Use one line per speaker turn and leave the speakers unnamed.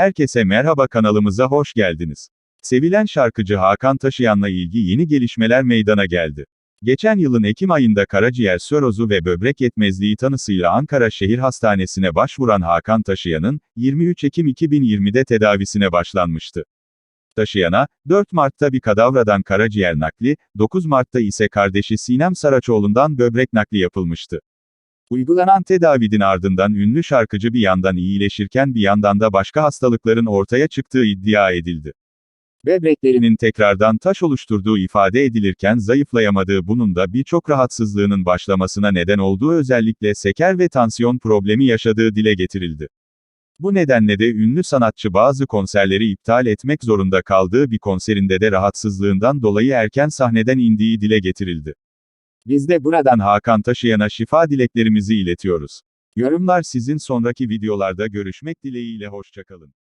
Herkese merhaba kanalımıza hoş geldiniz. Sevilen şarkıcı Hakan Taşıyan'la ilgi yeni gelişmeler meydana geldi. Geçen yılın Ekim ayında karaciğer sörrozu ve böbrek yetmezliği tanısıyla Ankara Şehir Hastanesi'ne başvuran Hakan Taşıyan'ın, 23 Ekim 2020'de tedavisine başlanmıştı. Taşıyan'a, 4 Mart'ta bir kadavradan karaciğer nakli, 9 Mart'ta ise kardeşi Sinem Saraçoğlu'ndan böbrek nakli yapılmıştı. Uygulanan tedavinin ardından ünlü şarkıcı bir yandan iyileşirken bir yandan da başka hastalıkların ortaya çıktığı iddia edildi. Böbreklerinin tekrardan taş oluşturduğu ifade edilirken zayıflayamadığı bunun da birçok rahatsızlığının başlamasına neden olduğu özellikle seker ve tansiyon problemi yaşadığı dile getirildi. Bu nedenle de ünlü sanatçı bazı konserleri iptal etmek zorunda kaldığı bir konserinde de rahatsızlığından dolayı erken sahneden indiği dile getirildi. Biz de buradan Hakan Taşıyan'a şifa dileklerimizi iletiyoruz. Yorumlar sizin sonraki videolarda görüşmek dileğiyle hoşçakalın.